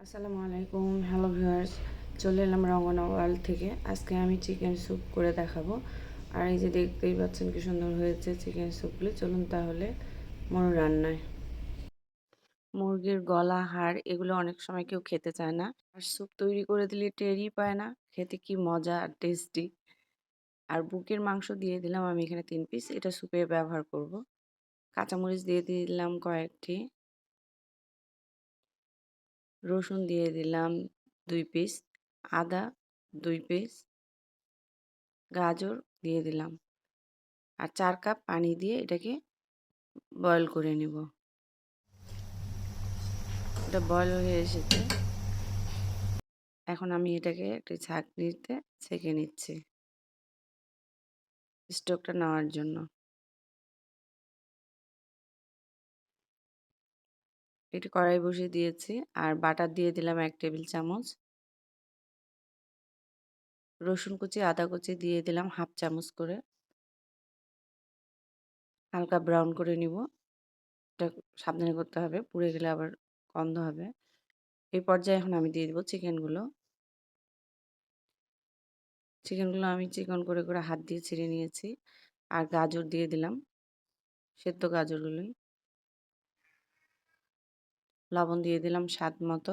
আসসালামু আলাইকুম hello viewers চলে এলাম রঙ্গনা ওয়ার্ল্ড থেকে। আজকে আমি চিকেন স্যুপ করে দেখাবো। আর এই যে দেখতেই পাচ্ছেন কি সুন্দর হয়েছে চিকেন স্যুপগুলি চলুন তাহলে মন রান্নায়। মুরগির গলা, হাড়, এগুলো অনেক সময় কেউ খেতে চায় না। আর স্যুপ তৈরি করে দিলে টেরই পায় না। খেতে কি মজা আর টেস্টি আর বুকের মাংস দিয়ে দিলাম আমি এখানে তিন পিস এটা স্যুপে ব্যবহার করব। কাঁচামরিচ দিয়ে দিলাম কয়েকটি। রসুন দিয়ে দিলাম দুই পিস আদা দুই পিস গাজর দিয়ে দিলাম। আর চার কাপ পানি দিয়ে এটাকে বয়ল করে নেব। এটা বয়ল হয়ে এসেছে। এখন আমি এটাকে একটি ছাঁকনিতে ছেঁকে নিচ্ছি। স্টোকটা নেওয়ার জন্য। একটি কড়াই বসিয়ে দিয়েছি। আর বাটার দিয়ে দিলাম এক টেবিল চামচ। রসুন কুচি, আদা কুচি দিয়ে দিলাম হাফ চামচ করে। হালকা ব্রাউন করে নিব। এটা সাবধানে করতে হবে। পুড়ে গেলে আবার গন্ধ হবে। এই পর্যায়ে এখন আমি দিয়ে দেবো চিকেনগুলো। চিকেনগুলো আমি চিকন করে করে হাত দিয়ে ছিঁড়ে নিয়েছি। আর গাজর দিয়ে দিলাম। সেদ্ধ গাজরগুলোই লবণ দিয়ে দিলাম স্বাদ মতো।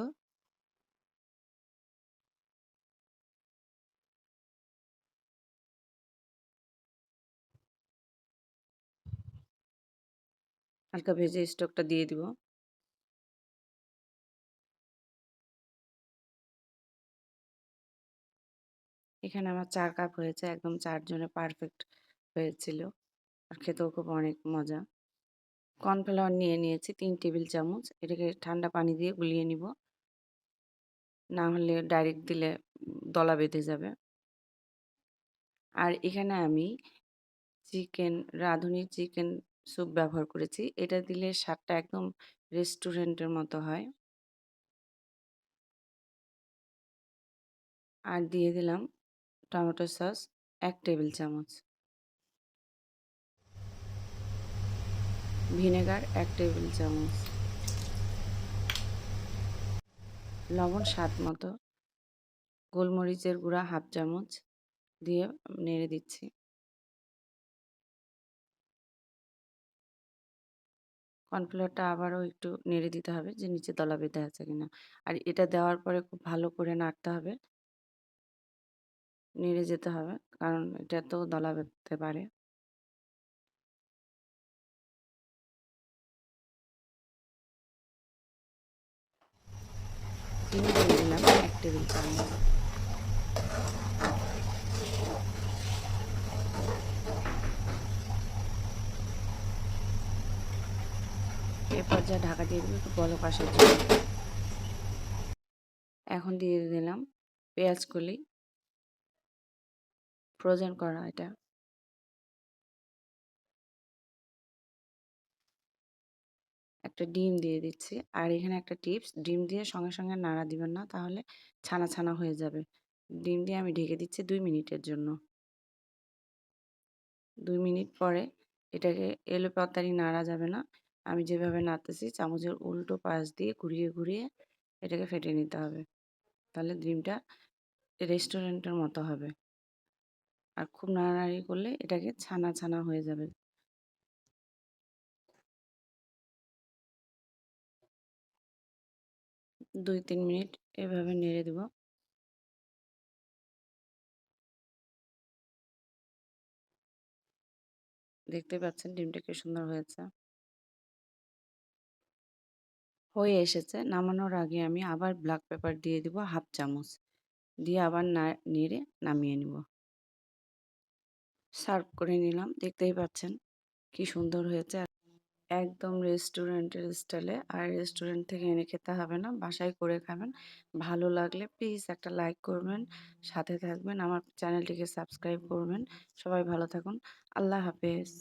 হালকা ভেজে স্টোকটা দিয়ে দিব। এখানে আমার চার কাপ হয়েছে, একদম চারজনে পারফেক্ট হয়েছিল। আর খেতেও খুব অনেক মজা। কর্নফ্লাওয়ার নিয়ে নিয়েছি তিন টেবিল চামচ। এটাকে ঠান্ডা পানি দিয়ে গুলিয়ে নিব। না হলে ডাইরেক্ট দিলে দলা বেঁধে যাবে। আর এখানে আমি চিকেন রাঁধুনি চিকেন স্যুপ ব্যবহার করেছি। এটা দিলে স্বাদটা একদম রেস্টুরেন্টের মতো হয়। আর দিয়ে দিলাম টমেটো সস এক টেবিল চামচ। ভিনেগার এক টেবিল চামচ। লবণ স্বাদ মতো। গোলমরিচের গুঁড়া হাফ চামচ দিয়ে নেড়ে দিচ্ছি। কর্নফ্লাওয়ারটা আবারও একটু নেড়ে দিতে হবে যে নিচে দলা বেঁধে আছে কিনা। আর এটা দেওয়ার পরে খুব ভালো করে নাড়তে হবে। নেড়ে যেতে হবে, কারণ এটা তো দলা বেঁধতে পারে। চিনি দিয়ে দিলাম, এক টেবিল চামচ। এ পর্যায়ে ঢাকা দিয়ে দেবো, একটু বলক আসার জন্য। এখন দিয়ে দিলাম পেঁয়াজ কলি। ফ্রোজেন করা এটা। একটা ডিম দিয়ে দিচ্ছি। আর এখানে একটা টিপস, ডিম দিয়ে সঙ্গে সঙ্গে নাড়া দিবেন না, তাহলে ছানা ছানা হয়ে যাবে। ডিম দিয়ে আমি ঢেকে দিচ্ছি দুই মিনিটের জন্য। দুই মিনিট পরে এটাকে এলো পাতারি নাড়া যাবে না। আমি যেভাবে নাড়তেছি চামচের উল্টো পাশ দিয়ে ঘুরিয়ে ঘুরিয়ে এটাকে ফেটে নিতে হবে। তাহলে ডিমটা রেস্টুরেন্টের মতো হবে। আর খুব নাড়ানাড়ি করলে এটাকে ছানা ছানা হয়ে যাবে। দুই তিন মিনিট এভাবে নেড়ে দেব। দেখতে পাচ্ছেন ডিমটা কি সুন্দর হয়েছে। হয়ে এসেছে। নামানোর আগে আমি আবার ব্ল্যাক পেপার দিয়ে দিব হাফ চামচ। দিয়ে আবার নেড়ে নামিয়ে নিব। সার্ভ করে নিলাম। দেখতেই পাচ্ছেন কি সুন্দর হয়েছে। একদম রেস্টুরেন্টের স্টাইলে। আর রেস্টুরেন্ট থেকে এনে খেতে হবে না, বাসায় করে খাবেন। ভালো লাগলে প্লিজ একটা লাইক করবেন, সাথে থাকবেন, আমার চ্যানেলটিকে সাবস্ক্রাইব করবেন। সবাই ভালো থাকুন, আল্লাহ হাফেজ।